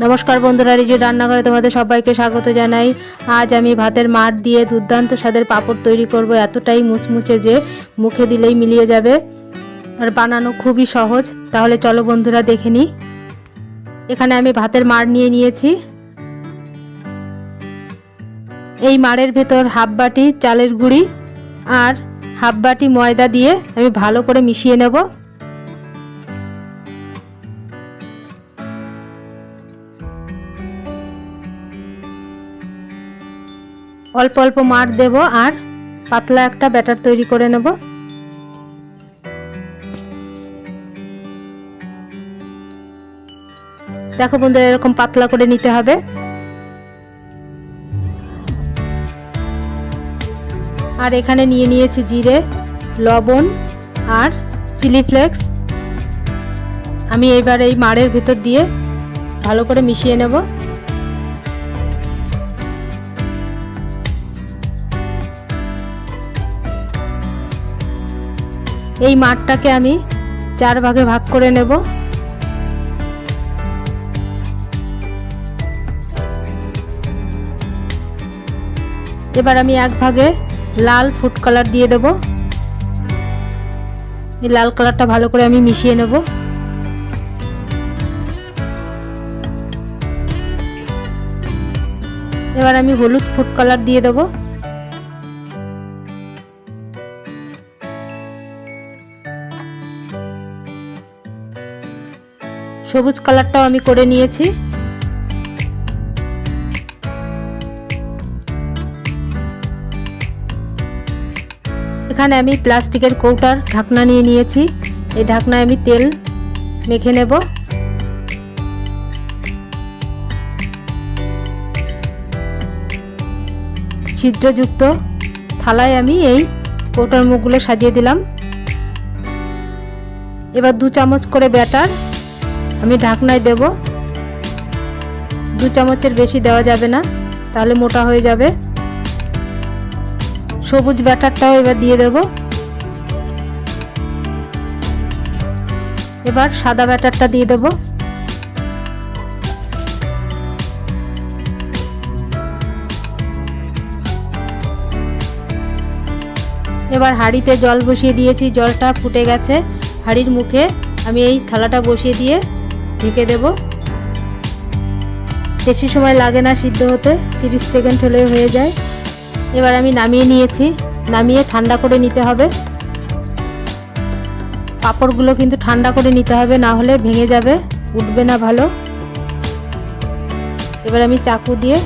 নমস্কার বন্ধুরা, রিজু রান্নাঘরে তোমাদের সবাইকে স্বাগত জানাই। আজ আমি ভাতের মাঠ দিয়ে দুর্দান্ত স্বাদের পাঁপড় তৈরি করব। এতটাই মুচমুচে যে মুখে দিলেই মিলিয়ে যাবে। আর বানানো খুবই সহজ। তাহলে চলো বন্ধুরা, দেখে নিই। এখানে আমি ভাতের মাড় নিয়ে নিয়েছি। এই মাড়ের ভেতর হাফ বাটি চালের গুঁড়ি আর হাফ বাটি ময়দা দিয়ে আমি ভালো করে মিশিয়ে নেব। অল্প অল্প মার দেব আর পাতলা একটা ব্যাটার তৈরি করে নেব। দেখো বন্ধুরা এরকম পাতলা করে নিতে হবে। আর এখানে নিয়ে নিয়েছি জিরে লবণ আর চিলি ফ্লেক্স। আমি এইবার এই মাড়ের ভেতর দিয়ে ভালো করে মিশিয়ে নেব। এই মাঠটাকে আমি চার ভাগে ভাগ করে নেব। এবার আমি এক ভাগে লাল ফুড কালার দিয়ে দেব। এই লাল কালারটা ভালো করে আমি মিশিয়ে নেব। এবার আমি হলুদ ফুড কালার দিয়ে দেবো। সবুজ কালারটাও আমি করে নিয়েছি। এখানে আমি প্লাস্টিকের কৌটার ঢাকনা নিয়ে নিয়েছি। এই ঢাকনায় আমি তেল মেখে নেব। ছিদ্রযুক্ত থালায় আমি এই কৌটার মুখগুলো সাজিয়ে দিলাম। এবার দু চামচ করে ব্যাটার আমি ঢাকনায় দেব। দু চামচের বেশি দেওয়া যাবে না, তাহলে মোটা হয়ে যাবে। সবুজ ব্যাটারটাও এবার দিয়ে দেব। এবার সাদা ব্যাটারটা দিয়ে দেব। এবার হাঁড়িতে জল বসিয়ে দিয়েছি, জলটা ফুটে গেছে হাঁড়ির মুখে। আমি এই থালাটা বসিয়ে দিয়ে ঢেকে দেব। বেশি সময় লাগে না সিদ্ধ হতে 30 সেকেন্ড হলে হয়ে যায়। এবার আমি নামিয়ে নিয়েছি। নামিয়ে ঠান্ডা করে নিতে হবে। পাঁপড়গুলো কিন্তু ঠান্ডা করে নিতে হবে, না হলে ভেঙে যাবে, উঠবে না ভালো। এবার আমি চাকু দিয়ে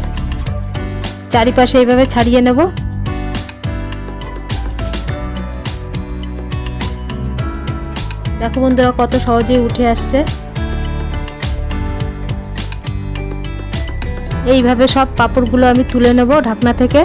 চারিপাশে এইভাবে ছাড়িয়ে নেব। দেখো বন্ধুরা, কত সহজেই উঠে আসছে। এইভাবে সব পাপড়গুলো আমি তুলে নেব ঢাকনা থেকে।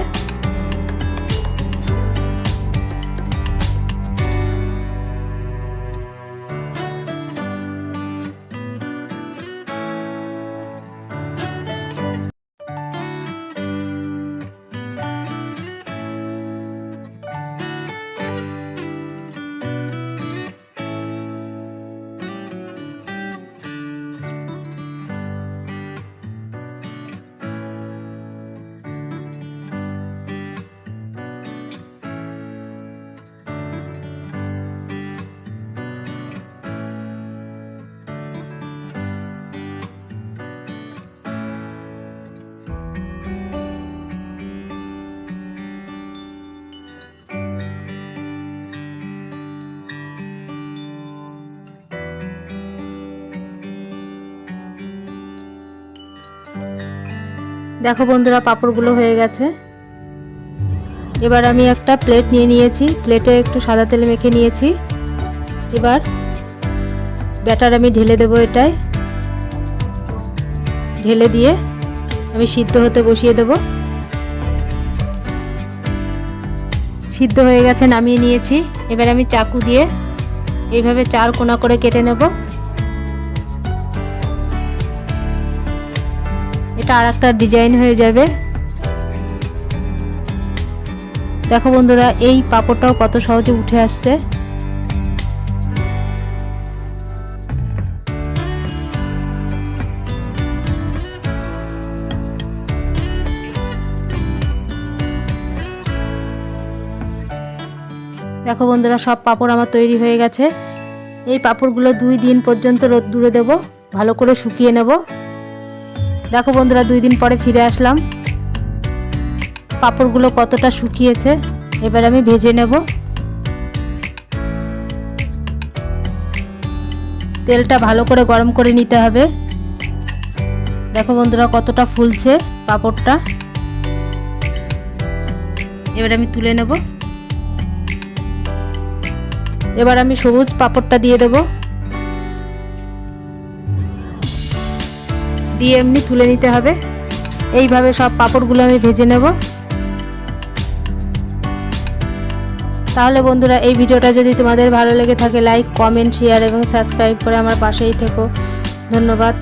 দেখো বন্ধুরা, পাঁপড়গুলো হয়ে গেছে। এবার আমি একটা প্লেট নিয়ে নিয়েছি। প্লেটে একটু সাদা তেল মেখে নিয়েছি। এবার ব্যাটার আমি ঢেলে দেবো এটায়। ঢেলে দিয়ে আমি সিদ্ধ হতে বসিয়ে দেব। সিদ্ধ হয়ে গেছে, নামিয়ে নিয়েছি। এবার আমি চাকু দিয়ে এইভাবে চার কোনা করে কেটে নেব। এটা আর একটা ডিজাইন হয়ে যাবে। দেখো বন্ধুরা, এই পাপড়টাও কত সহজে উঠে আসছে। দেখো বন্ধুরা, সব পাপড় আমার তৈরি হয়ে গেছে। এই পাপড়গুলো দুই দিন পর্যন্ত রোদ দূরে দেবো, ভালো করে শুকিয়ে নেব। দেখো বন্ধুরা, দুই দিন পরে ফিরে আসলাম। পাঁপড়গুলো কতটা শুকিয়েছে, এবার আমি ভেজে নেব। তেলটা ভালো করে গরম করে নিতে হবে। দেখো বন্ধুরা, কতটা ফুলছে পাঁপড়টা। এবার আমি তুলে নেব। এবার আমি সবুজ পাঁপড়টা দিয়ে দেব। দিয়ে এমনি তুলে নিতে হবে। এইভাবে সব পাঁপড়গুলো আমি ভেজে নেব। তাহলে বন্ধুরা, এই ভিডিওটা যদি তোমাদের ভালো লেগে থাকে লাইক কমেন্ট শেয়ার এবং সাবস্ক্রাইব করে আমার পাশেই থেকো। ধন্যবাদ।